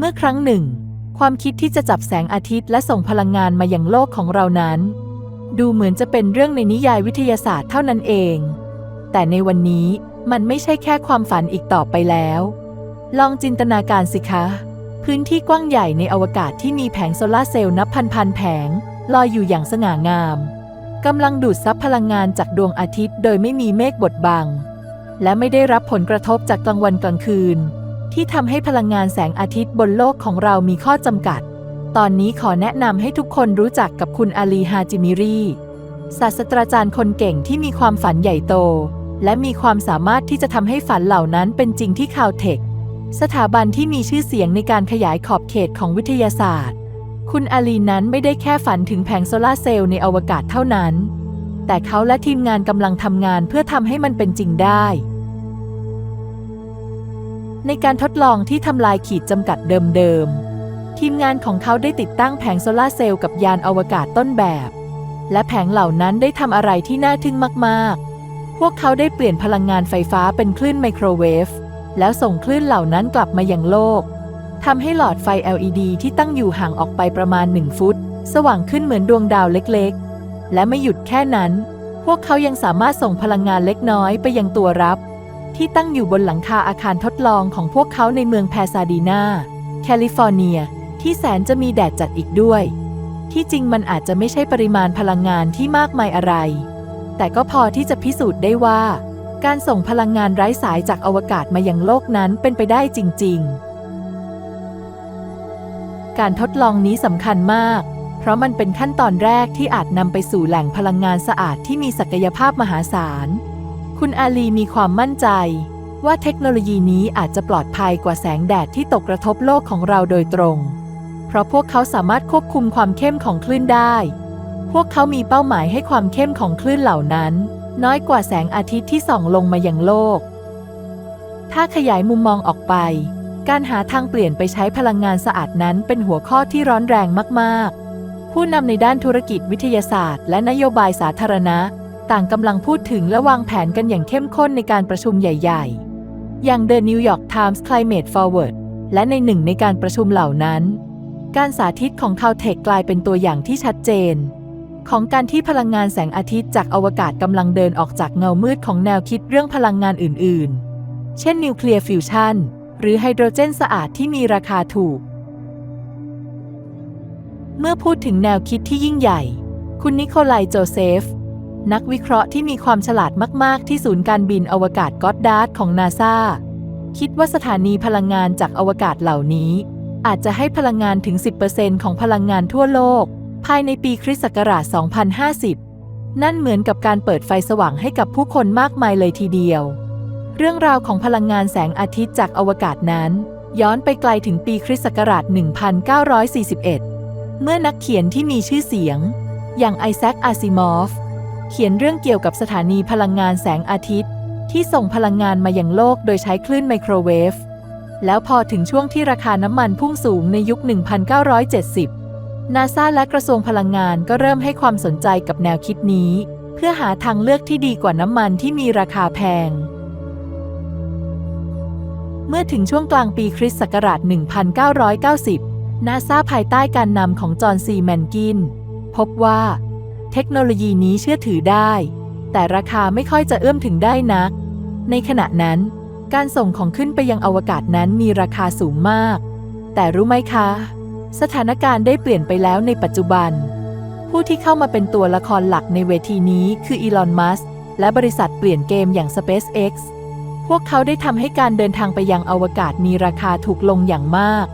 เมื่อครั้งหนึ่ง ความคิดที่จะจับแสงอาทิตย์และส่งพลังงานมายังโลกของเรานั้น ดูเหมือนจะเป็นเรื่องในนิยายวิทยาศาสตร์เท่านั้นเอง แต่ในวันนี้มันไม่ใช่แค่ความฝันอีกต่อไปแล้ว ลองจินตนาการสิคะ พื้นที่กว้างใหญ่ในอวกาศที่มีแผงโซลาเซลล์นับพันๆแผง ลอยอยู่อย่างสง่างามกำลังดูดซับพลังงานจากดวงอาทิตย์ โดยไม่มีเมฆบดบัง และไม่ได้รับผลกระทบจากกลางวันกลางคืน ที่ทำให้พลังงานแสงอาทิตย์บนโลกของเรามีข้อจำกัด ตอนนี้ขอแนะนำให้ทุกคนรู้จักกับคุณอาลีฮาจิมิรีศาสตราจารย์คนเก่งที่มีความฝันใหญ่โต และมีความสามารถที่จะทำให้ฝันเหล่านั้นเป็นจริงที่คาวเทค สถาบันที่มีชื่อเสียงในการขยายขอบเขตของวิทยาศาสตร์ คุณอาลีนั้นไม่ได้แค่ฝันถึงแผงโซลาร์เซลล์ในอวกาศเท่านั้น แต่เขาและทีมงานกำลังทำงานเพื่อทำให้มันเป็นจริงได้ ในการทดลองที่ทำลายขีดจำกัดเดิมๆ ทีมงานของเขาได้ติดตั้งแผงโซลาร์เซลล์กับยานอวกาศต้นแบบ และแผงเหล่านั้นได้ทำอะไรที่น่าทึ่งมากๆ พวกเขาได้เปลี่ยนพลังงานไฟฟ้าเป็นคลื่นไมโครเวฟแล้วส่งคลื่นเหล่านั้นกลับมายังโลกทำให้หลอดไฟ LED ที่ตั้งอยู่ห่างออกไปประมาณ 1 ฟุต สว่างขึ้นเหมือนดวงดาวเล็กๆ และไม่หยุดแค่นั้น พวกเขายังสามารถส่งพลังงานเล็กน้อยไปยังตัวรับ ที่ตั้งอยู่บนหลังคาอาคารทดลองของพวกเขาในเมืองแพซาดีนาแคลิฟอร์เนีย ที่แสนจะมีแดดจัดอีกด้วย ที่จริงมันอาจจะไม่ใช่ปริมาณพลังงานที่มากมายอะไร แต่ก็พอที่จะพิสูจน์ได้ว่า การส่งพลังงานไร้สายจากอวกาศมายังโลกนั้นเป็นไปได้จริง ๆ การทดลองนี้สำคัญมาก เพราะมันเป็นขั้นตอนแรกที่อาจนำไปสู่แหล่งพลังงานสะอาดที่มีศักยภาพมหาศาล คุณอาลีมีความมั่นใจ ว่าเทคโนโลยีนี้อาจจะปลอดภัยกว่าแสงแดดที่ตกกระทบโลกของเราโดยตรง เพราะพวกเขาสามารถควบคุมความเข้มของคลื่นได้ พวกเขามีเป้าหมายให้ความเข้มของคลื่นเหล่านั้น น้อยกว่าแสงอาทิตย์ที่ส่องลงมายังโลก ถ้าขยายมุมมองออกไป การหาทางเปลี่ยนไปใช้พลังงานสะอาดนั้นเป็นหัวข้อที่ร้อนแรงมาก ๆ ผู้นำในด้านธุรกิจวิทยาศาสตร์ และนโยบายสาธารณะ ต่างกำลังพูดถึงและวางแผนกันอย่างเข้มข้นในการประชุมใหญ่ ๆ อย่าง The New York Times Climate Forward และในหนึ่งในการประชุมเหล่านั้น การสาธิตของ Caltech กลายเป็นตัวอย่างที่ชัดเจน ของการที่พลังงานแสงอาทิตย์จากอวกาศกำลังเดินออกจากเงามืดของแนวคิดเรื่องพลังงานอื่น ๆ เช่นนิวเคลียร์ฟิวชันหรือไฮโดรเจนสะอาดที่มีราคาถูก เมื่อพูดถึงแนวคิดที่ยิ่งใหญ่ คุณนิโคลายโจเซฟ นักวิเคราะห์ที่มีความฉลาดมาก ๆ ที่ศูนย์การบินอวกาศก็อดดาร์ดของนาซาคิดว่าสถานีพลังงานจากอวกาศเหล่านี้ อาจจะให้พลังงานถึง 10%ของพลังงานทั่วโลก ภายในปีคริสต์ศักราช 2050 นั่นเหมือนกับการเปิดไฟสว่างให้กับผู้คนมากมายเลยทีเดียว เรื่องราวของพลังงานแสงอาทิตย์จากอวกาศนั้น ย้อนไปไกลถึงปีคริสต์ศักราช 1941 เมื่อนักเขียนที่มีชื่อเสียง อย่างไอแซคอาซิมอฟ เขียนเรื่องเกี่ยวกับสถานีพลังงานแสงอาทิตย์ ที่ส่งพลังงานมาอยังโลกโดยใช้คลื่นไมโครเวฟ แล้วพอถึงช่วงที่ราคาน้ำมันพุ่งสูงในยุค 1970 นาซาและกระทรวงพลังงานก็เริ่มให้ความสนใจกับแนวคิดนี้ เพื่อหาทางเลือกที่ดีกว่าน้ำมันที่มีราคาแพงเมื่อถึงช่วงกลางปีคริสต์ศักราช 1990 นาซาภายใต้การนำของจอห์นซี แมนกิน พบว่า เทคโนโลยีนี้เชื่อถือได้ แต่ราคาไม่ค่อยจะเอื้อมถึงได้นัก ในขณะนั้น การส่งของขึ้นไปยังอวกาศนั้นมีราคาสูงมาก แต่รู้ไหมคะ สถานการณ์ได้เปลี่ยนไปแล้วในปัจจุบัน ผู้ที่เข้ามาเป็นตัวละครหลักในเวทีนี้คืออีลอน มัสก์และบริษัทเปลี่ยนเกมอย่าง SpaceX พวกเขาได้ทำให้การเดินทางไปยังอวกาศมีราคาถูกลงอย่างมาก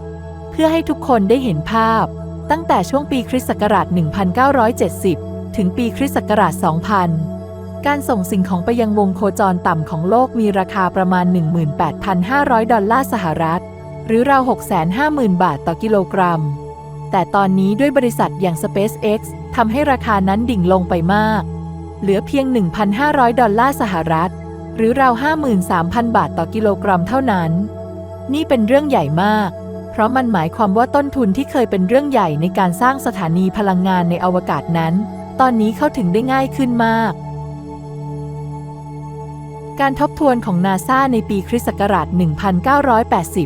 เพื่อให้ทุกคนได้เห็นภาพ ตั้งแต่ช่วงปีคริสต์ศักราช 1970 ถึงปีคริสต์ศักราช 2000 การส่งสิ่งของไปยังวงโคจรต่ำของโลกมีราคาประมาณ 18,500 ดอลลาร์สหรัฐ หรือราว 650,000 บาทต่อกิโลกรัม แต่ตอนนี้ด้วยบริษัทอย่าง SpaceX ทำให้ราคานั้นดิ่งลงไปมาก เหลือเพียง 1,500 ดอลลาร์สหรัฐ หรือราว 53,000 บาทต่อกิโลกรัมเท่านั้น นี่เป็นเรื่องใหญ่มากเพราะมันหมายความว่าต้นทุนที่เคยเป็นเรื่องใหญ่ในการสร้างสถานีพลังงานในอวกาศนั้น ตอนนี้เข้าถึงได้ง่ายขึ้นมาก การทบทวนของนาซาในปีคริสต์ศักราช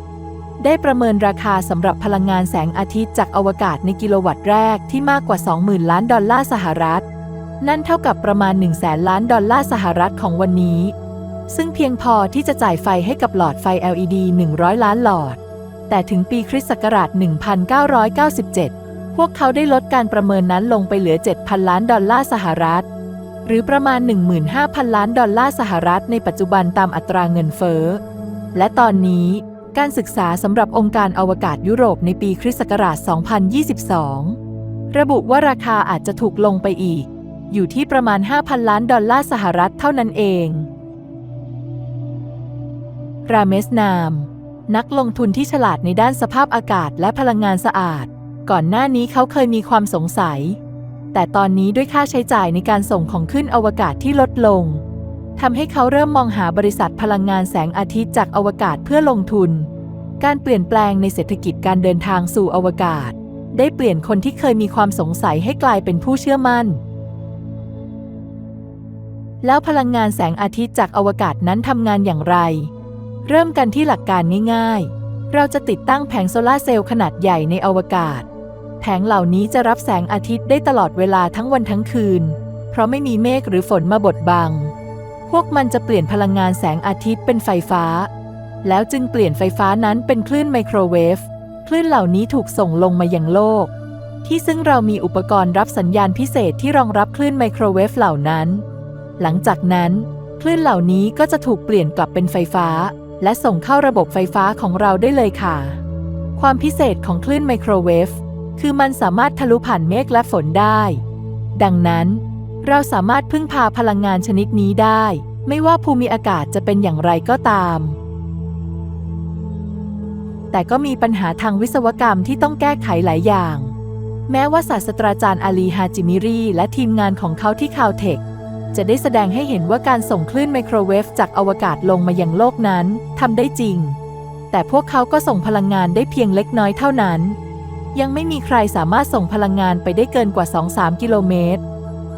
1980 ได้ประเมินราคาสำหรับพลังงานแสงอาทิตย์จากอวกาศในกิโลวัตต์แรกที่มากกว่า 20,000 ล้านดอลลาร์สหรัฐ นั่นเท่ากับประมาณ 1 0 0 0 0ล้านดอลลาร์สหรัฐของวันนี้ ซึ่งเพียงพอที่จะจ่ายไฟให้กับหลอดไฟ LED 100 ล้านหลอด แต่ถึงปีคริสต์ศักราช 1997 พวกเขาได้ลดการประเมินนั้นลงไปเหลือ 7,000 ล้านดอลลาร์สหรัฐ หรือประมาณ 15,000 ล้านดอลลาร์สหรัฐในปัจจุบันตามอัตราเงินเฟ้อ และตอนนี้การศึกษาสำหรับองค์การอวกาศยุโรปในปีคริสต์ศักราช 2022 ระบุว่าราคาอาจจะถูกลงไปอีก อยู่ที่ประมาณ 5,000 ล้านดอลลาร์สหรัฐเท่านั้นเอง ราเมสนาม นักลงทุนที่ฉลาดในด้านสภาพอากาศและพลังงานสะอาด ก่อนหน้านี้เขาเคยมีความสงสัย แต่ตอนนี้ด้วยค่าใช้จ่ายในการส่งของขึ้นอวกาศที่ลดลงทำให้เขาเริ่มมองหาบริษัทพลังงานแสงอาทิตย์จากอวกาศเพื่อลงทุน การเปลี่ยนแปลงในเศรษฐกิจการเดินทางสู่อวกาศ ได้เปลี่ยนคนที่เคยมีความสงสัยให้กลายเป็นผู้เชื่อมั่น แล้วพลังงานแสงอาทิตย์จากอวกาศนั้นทำงานอย่างไร เริ่มกันที่หลักการง่ายๆ เราจะติดตั้งแผงโซลาร์เซลล์ขนาดใหญ่ในอวกาศ แผงเหล่านี้จะรับแสงอาทิตย์ได้ตลอดเวลาทั้งวันทั้งคืน เพราะไม่มีเมฆหรือฝนมาบดบัง พวกมันจะเปลี่ยนพลังงานแสงอาทิตย์เป็นไฟฟ้า แล้วจึงเปลี่ยนไฟฟ้านั้นเป็นคลื่นไมโครเวฟ คลื่นเหล่านี้ถูกส่งลงมายังโลก ที่ซึ่งเรามีอุปกรณ์รับสัญญาณพิเศษที่รองรับคลื่นไมโครเวฟเหล่านั้น หลังจากนั้น คลื่นเหล่านี้ก็จะถูกเปลี่ยนกลับเป็นไฟฟ้า และส่งเข้าระบบไฟฟ้าของเราได้เลยค่ะ ความพิเศษของคลื่นไมโครเวฟ คือมันสามารถทะลุผ่านเมฆและฝนได้ ดังนั้น เราสามารถพึ่งพาพลังงานชนิดนี้ได้ ไม่ว่าภูมิอากาศจะเป็นอย่างไรก็ตาม แต่ก็มีปัญหาทางวิศวกรรมที่ต้องแก้ไขหลายอย่าง แม้ว่าศาสตราจารย์อาลีฮาจิมิรีและทีมงานของเขาที่คาวเทคจะได้แสดงให้เห็นว่าการส่งคลื่นไมโครเวฟจากอวกาศลงมายังโลกนั้นทำได้จริง แต่พวกเขาก็ส่งพลังงานได้เพียงเล็กน้อยเท่านั้น ยังไม่มีใครสามารถส่งพลังงานไปได้เกินกว่า 2-3 กิโลเมตร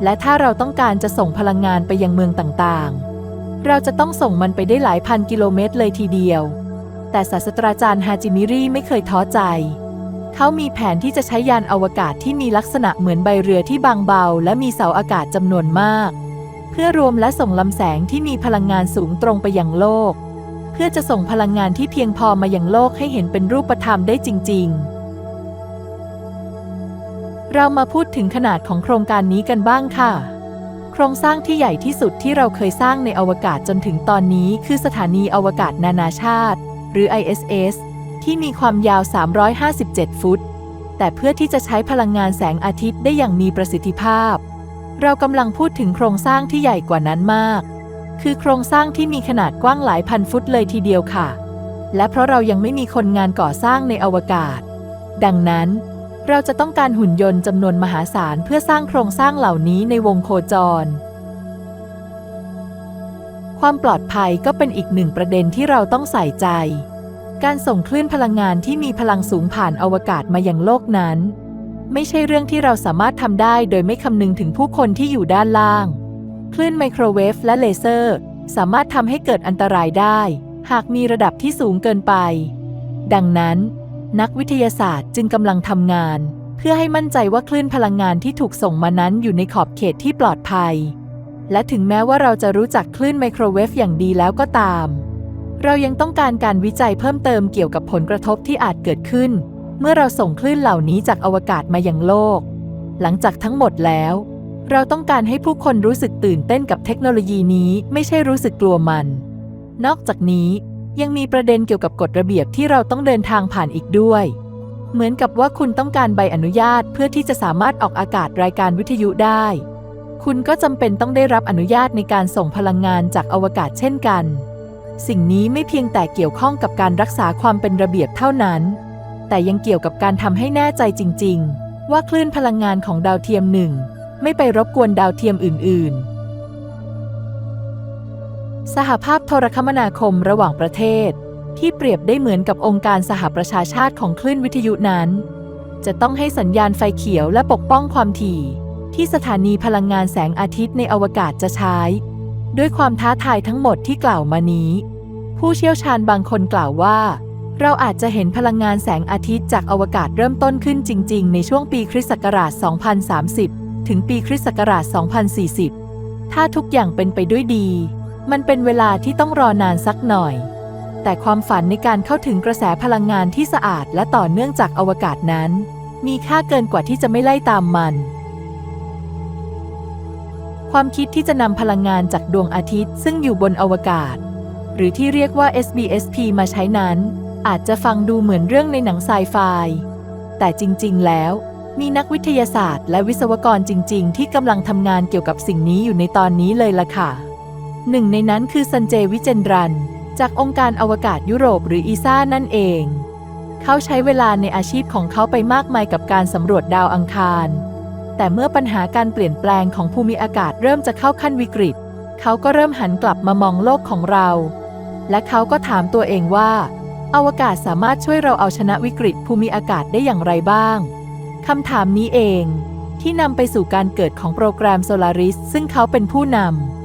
และถ้าเราต้องการจะส่งพลังงานไปยังเมืองต่างๆ เราจะต้องส่งมันไปได้หลายพันกิโลเมตรเลยทีเดียว แต่ศาสตราจารย์ฮาจิมิรีไม่เคยท้อใจ เขามีแผนที่จะใช้ยานอวกาศที่มีลักษณะเหมือนใบเรือที่บางเบา และมีเสาอากาศจำนวนมาก เพื่อรวมและส่งลำแสงที่มีพลังงานสูงตรงไปยังโลก เพื่อจะส่งพลังงานที่เพียงพอมายังโลกให้เห็นเป็นรูปธรรมได้จริง ๆ เรามาพูดถึงขนาดของโครงการนี้กันบ้างค่ะ โครงสร้างที่ใหญ่ที่สุดที่เราเคยสร้างในอวกาศจนถึงตอนนี้ คือสถานีอวกาศนานาชาติ หรือ ISS ที่มีความยาว 357 ฟุต แต่เพื่อที่จะใช้พลังงานแสงอาทิตย์ได้อย่างมีประสิทธิภาพ เรากำลังพูดถึงโครงสร้างที่ใหญ่กว่านั้นมาก คือโครงสร้างที่มีขนาดกว้างหลายพันฟุตเลยทีเดียวค่ะ และเพราะเรายังไม่มีคนงานก่อสร้างในอวกาศ ดังนั้น เราจะต้องการหุ่นยนต์จำนวนมหาศาลเพื่อสร้างโครงสร้างเหล่านี้ในวงโคจร ความปลอดภัยก็เป็นอีกหนึ่งประเด็นที่เราต้องใส่ใจ การส่งคลื่นพลังงานที่มีพลังสูงผ่านอวกาศมายังโลกนั้น ไม่ใช่เรื่องที่เราสามารถทำได้โดยไม่คำนึงถึงผู้คนที่อยู่ด้านล่าง คลื่นไมโครเวฟและเลเซอร์ สามารถทำให้เกิดอันตรายได้ หากมีระดับที่สูงเกินไป ดังนั้น นักวิทยาศาสตร์จึงกำลังทำงาน เพื่อให้มั่นใจว่าคลื่นพลังงานที่ถูกส่งมานั้นอยู่ในขอบเขตที่ปลอดภัย และถึงแม้ว่าเราจะรู้จักคลื่นไมโครเวฟอย่างดีแล้วก็ตาม เรายังต้องการการวิจัยเพิ่มเติมเกี่ยวกับผลกระทบที่อาจเกิดขึ้น เมื่อเราส่งคลื่นเหล่านี้จากอวกาศมายังโลก หลังจากทั้งหมดแล้ว เราต้องการให้ผู้คนรู้สึกตื่นเต้นกับเทคโนโลยีนี้ไม่ใช่รู้สึกกลัวมัน นอกจากนี้ ยังมีประเด็นเกี่ยวกับกฎระเบียบที่เราต้องเดินทางผ่านอีกด้วย เหมือนกับว่าคุณต้องการใบอนุญาตเพื่อที่จะสามารถออกอากาศรายการวิทยุได้ คุณก็จำเป็นต้องได้รับอนุญาตในการส่งพลังงานจากอวกาศเช่นกัน สิ่งนี้ไม่เพียงแต่เกี่ยวข้องกับการรักษาความเป็นระเบียบเท่านั้น แต่ยังเกี่ยวกับการทำให้แน่ใจจริง ๆ ว่าคลื่นพลังงานของดาวเทียมหนึ่งไม่ไปรบกวนดาวเทียมอื่น ๆ สหภาพโทรคมนาคมระหว่างประเทศ ที่เปรียบได้เหมือนกับองค์การสหประชาชาติของคลื่นวิทยุนั้น จะต้องให้สัญญาณไฟเขียวและปกป้องความถี่ ที่สถานีพลังงานแสงอาทิตย์ในอวกาศจะใช้ ด้วยความท้าทายทั้งหมดที่กล่าวมานี้ ผู้เชี่ยวชาญบางคนกล่าวว่า เราอาจจะเห็นพลังงานแสงอาทิตย์จากอวกาศเริ่มต้นขึ้นจริง ๆ ในช่วงปีคริสต์ศักราช 2030 ถึงปีคริสต์ศักราช 2040 ถ้าทุกอย่างเป็นไปด้วยดี มันเป็นเวลาที่ต้องรอนานสักหน่อย แต่ความฝันในการเข้าถึงกระแสพลังงานที่สะอาดและต่อเนื่องจากอวกาศนั้น มีค่าเกินกว่าที่จะไม่ไล่ตามมัน ความคิดที่จะนำพลังงานจากดวงอาทิตย์ซึ่งอยู่บนอวกาศ หรือที่เรียกว่า SBSP มาใช้นั้น อาจจะฟังดูเหมือนเรื่องในหนังไซไฟ แต่จริง ๆ แล้วมีนักวิทยาศาสตร์และวิศวกรจริง ๆ ที่กำลังทำงานเกี่ยวกับสิ่งนี้อยู่ในตอนนี้เลยล่ะค่ะ หนึ่งในนั้นคือซันเจวิเจนรัน จากองค์การอวกาศยุโรปหรืออีซ่านั่นเอง เขาใช้เวลาในอาชีพของเขาไปมากมายกับการสำรวจดาวอังคาร แต่เมื่อปัญหาการเปลี่ยนแปลงของภูมิอากาศเริ่มจะเข้าขั้นวิกฤต เขาก็เริ่มหันกลับมามองโลกของเรา และเขาก็ถามตัวเองว่า อวกาศสามารถช่วยเราเอาชนะวิกฤตภูมิอากาศได้อย่างไรบ้างคำถามนี้เองที่นำไปสู่การเกิดของโปรแกรมโซลาริสซึ่งเขาเป็นผู้นำ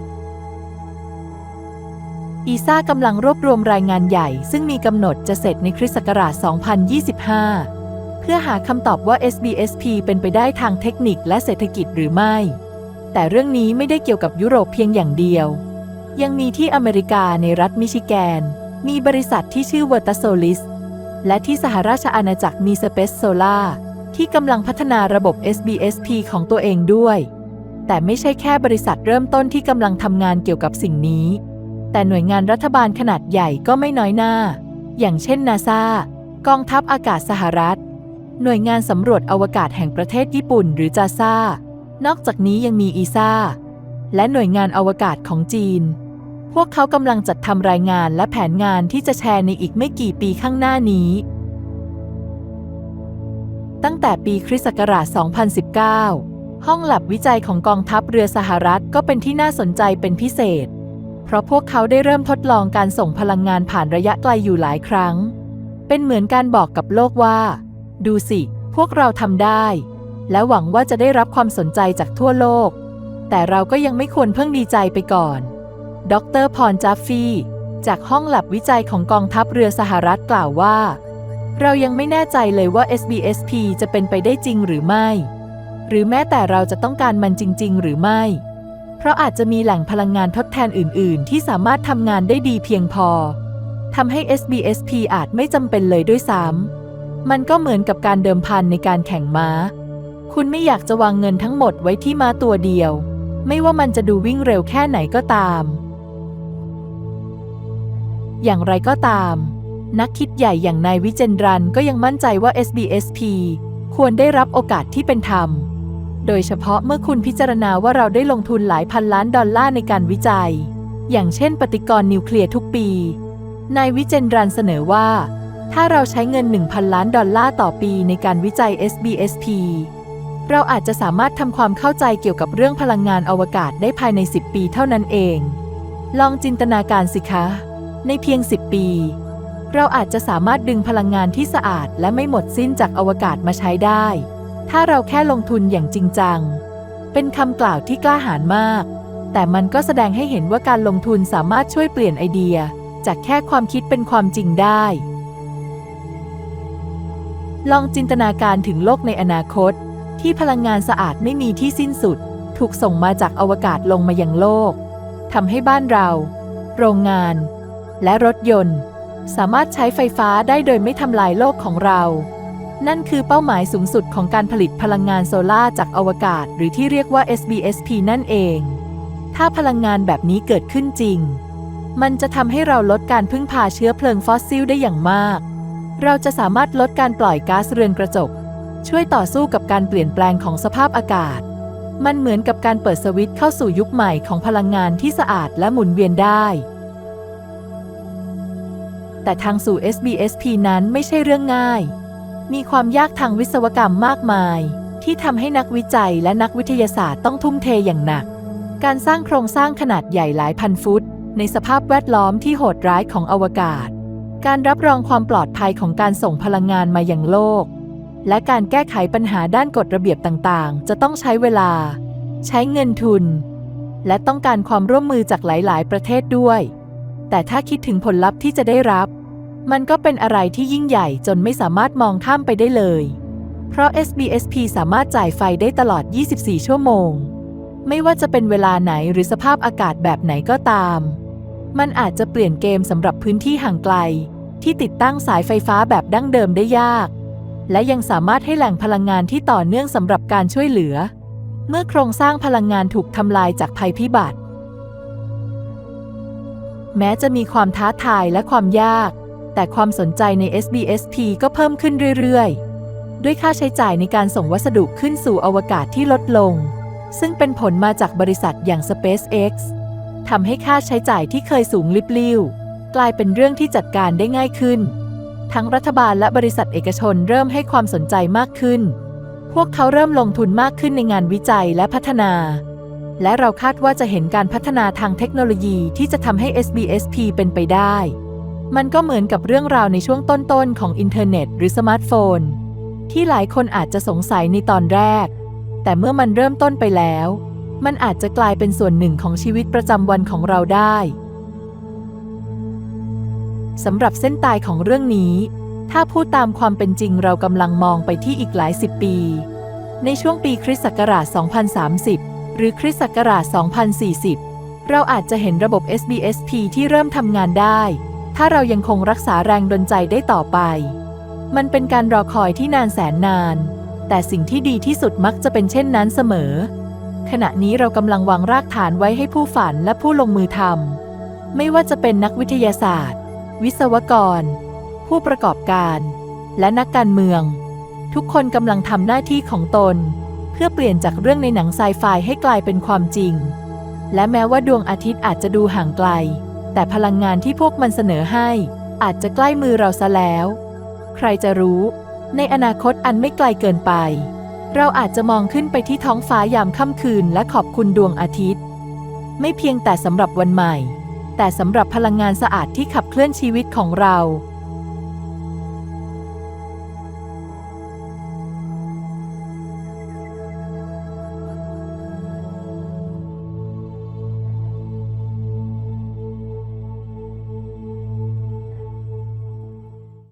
อีซ่ากำลังรวบรวมรายงานใหญ่ ซึ่งมีกำหนดจะเสร็จในคริสต์ศักราช 2025 เพื่อหาคำตอบว่า SBSP เป็นไปได้ทางเทคนิคและเศรษฐกิจหรือไม่ แต่เรื่องนี้ไม่ได้เกี่ยวกับยุโรปเพียงอย่างเดียว ยังมีที่อเมริกาในรัฐมิชิแกน มีบริษัทที่ชื่อ v e r t a s o l i s และที่สหราชอาณาจักรมี Space Solar ที่กำลังพัฒนาระบบ SBSP ของตัวเองด้วย แต่ไม่ใช่แค่บริษัทเริ่มต้นที่กำลังทำงานเกี่ยวกับสิ่งนี้ แต่หน่วยงานรัฐบาลขนาดใหญ่ก็ไม่น้อยหน้า อย่างเช่นนาซากองทัพอากาศสหรัฐ หน่วยงานสำรวจอวกาศแห่งประเทศญี่ปุ่นหรือจาซานอกจากนี้ยังมีอีซาและหน่วยงานอวกาศของจีน พวกเขากำลังจัดทำรายงานและแผนงานที่จะแชร์ในอีกไม่กี่ปีข้างหน้านี้ ตั้งแต่ปีคริสต์ศักราช 2019 ห้องหลับวิจัยของกองทัพเรือสหรัฐก็เป็นที่น่าสนใจเป็นพิเศษ เพราะพวกเขาได้เริ่มทดลองการส่งพลังงานผ่านระยะไกลอยู่หลายครั้ง เป็นเหมือนการบอกกับโลกว่า ดูสิ พวกเราทำได้ และหวังว่าจะได้รับความสนใจจากทั่วโลก แต่เราก็ยังไม่ควรเพิ่งดีใจไปก่อน ดรพรจัฟฟี่ จากห้องหลับวิจัยของกองทัพเรือสหรัฐกล่าวว่า เรายังไม่แน่ใจเลยว่า SBSP จะเป็นไปได้จริงหรือไม่ หรือแม้แต่เราจะต้องการมันจริง ๆ หรือไม่ เพราะอาจจะมีแหล่งพลังงานทดแทนอื่น ๆ ที่สามารถทำงานได้ดีเพียงพอทำให้ SBSP อาจไม่จำเป็นเลยด้วยซ้ำมันก็เหมือนกับการเดิมพันในการแข่งม้า คุณไม่อยากจะวางเงินทั้งหมดไว้ที่ม้าตัวเดียว ไม่ว่ามันจะดูวิ่งเร็วแค่ไหนก็ตาม อย่างไรก็ตาม นักคิดใหญ่อย่างนายวิเจนรันก็ยังมั่นใจว่า SBSP ควรได้รับโอกาสที่เป็นธรรม โดยเฉพาะเมื่อคุณพิจารณาว่าเราได้ลงทุนหลายพันล้านดอลลาร์ในการวิจัย อย่างเช่นปฏิกรณ์นิวเคลียร์ทุกปี นายวิเจนรันเสนอว่า ถ้าเราใช้เงิน 1,000 ล้านดอลลาร์ต่อปีในการวิจัย SBSP เราอาจจะสามารถทำความเข้าใจเกี่ยวกับเรื่องพลังงานอวกาศได้ภายใน 10 ปีเท่านั้นเอง ลองจินตนาการสิคะ ในเพียง 10 ปี เราอาจจะสามารถดึงพลังงานที่สะอาดและไม่หมดสิ้นจากอวกาศมาใช้ได้ ถ้าเราแค่ลงทุนอย่างจริงจัง เป็นคำกล่าวที่กล้าหาญมาก แต่มันก็แสดงให้เห็นว่าการลงทุนสามารถช่วยเปลี่ยนไอเดีย จากแค่ความคิดเป็นความจริงได้ ลองจินตนาการถึงโลกในอนาคต ที่พลังงานสะอาดไม่มีที่สิ้นสุด ถูกส่งมาจากอวกาศลงมายังโลกทำให้บ้านเรา โรงงาน และรถยนต์ สามารถใช้ไฟฟ้าได้โดยไม่ทำลายโลกของเรา นั่นคือเป้าหมายสูงสุดของการผลิตพลังงานโซลาร์จากอวกาศ หรือที่เรียกว่า SBSP นั่นเอง ถ้าพลังงานแบบนี้เกิดขึ้นจริง มันจะทำให้เราลดการพึ่งพาเชื้อเพลิงฟอสซิลได้อย่างมาก เราจะสามารถลดการปล่อยก๊าซเรือนกระจก ช่วยต่อสู้กับการเปลี่ยนแปลงของสภาพอากาศ มันเหมือนกับการเปิดสวิตช์เข้าสู่ยุคใหม่ของพลังงานที่สะอาดและหมุนเวียนได้แต่ทางสู่ SBSP นั้นไม่ใช่เรื่องง่าย มีความยากทางวิศวกรรมมากมาย ที่ทำให้นักวิจัยและนักวิทยาศาสตร์ต้องทุ่มเทอย่างหนัก การสร้างโครงสร้างขนาดใหญ่หลายพันฟุต ในสภาพแวดล้อมที่โหดร้ายของอวกาศ การรับรองความปลอดภัยของการส่งพลังงานมายังโลก และการแก้ไขปัญหาด้านกฎระเบียบต่างๆ จะต้องใช้เวลา ใช้เงินทุน และต้องการความร่วมมือจากหลาย ๆ ประเทศด้วย แต่ถ้าคิดถึงผลลัพธ์ที่จะได้รับ มันก็เป็นอะไรที่ยิ่งใหญ่จนไม่สามารถมองข้ามไปได้เลย เพราะ SBSP สามารถจ่ายไฟได้ตลอด 24 ชั่วโมง ไม่ว่าจะเป็นเวลาไหนหรือสภาพอากาศแบบไหนก็ตาม มันอาจจะเปลี่ยนเกมสำหรับพื้นที่ห่างไกล ที่ติดตั้งสายไฟฟ้าแบบดั้งเดิมได้ยาก และยังสามารถให้แหล่งพลังงานที่ต่อเนื่องสำหรับการช่วยเหลือ เมื่อโครงสร้างพลังงานถูกทำลายจากภัยพิบัติ แม้จะมีความท้าทายและความยาก แต่ความสนใจใน SBSP ก็เพิ่มขึ้นเรื่อยๆ ด้วยค่าใช้จ่ายในการส่งวัสดุขึ้นสู่อวกาศที่ลดลง ซึ่งเป็นผลมาจากบริษัทอย่าง SpaceX ทำให้ค่าใช้จ่ายที่เคยสูงลิบลิ่วกลายเป็นเรื่องที่จัดการได้ง่ายขึ้น ทั้งรัฐบาลและบริษัทเอกชนเริ่มให้ความสนใจมากขึ้น พวกเขาเริ่มลงทุนมากขึ้นในงานวิจัยและพัฒนา และเราคาดว่าจะเห็นการพัฒนาทางเทคโนโลยีที่จะทำให้ SBSP เป็นไปได้ มันก็เหมือนกับเรื่องราวในช่วงต้นๆ ของอินเทอร์เน็ตหรือสมาร์ทโฟน ที่หลายคนอาจจะสงสัยในตอนแรก แต่เมื่อมันเริ่มต้นไปแล้ว มันอาจจะกลายเป็นส่วนหนึ่งของชีวิตประจำวันของเราได้สำหรับเส้นตายของเรื่องนี้ ถ้าพูดตามความเป็นจริงเรากำลังมองไปที่อีกหลายสิบปี ในช่วงปีคริสต์ศักราช 2030 หรือคริสต์ศักราช 2040 เราอาจจะเห็นระบบ SBSP ที่เริ่มทำงานได้ ถ้าเรายังคงรักษาแรงดลใจได้ต่อไป มันเป็นการรอคอยที่นานแสนนาน แต่สิ่งที่ดีที่สุดมักจะเป็นเช่นนั้นเสมอ ขณะนี้เรากำลังวางรากฐานไว้ให้ผู้ฝันและผู้ลงมือทำไม่ว่าจะเป็นนักวิทยาศาสตร์ วิศวกร ผู้ประกอบการ และนักการเมือง ทุกคนกำลังทำหน้าที่ของตน เพื่อเปลี่ยนจากเรื่องในหนังไซไฟให้กลายเป็นความจริง และแม้ว่าดวงอาทิตย์อาจจะดูห่างไกล แต่พลังงานที่พวกมันเสนอให้ อาจจะใกล้มือเราซะแล้ว ใครจะรู้ ในอนาคตอันไม่ไกลเกินไป เราอาจจะมองขึ้นไปที่ท้องฟ้ายามค่ำคืนและขอบคุณดวงอาทิตย์ ไม่เพียงแต่สำหรับวันใหม่ แต่สำหรับพลังงานสะอาดที่ขับเคลื่อนชีวิตของเรา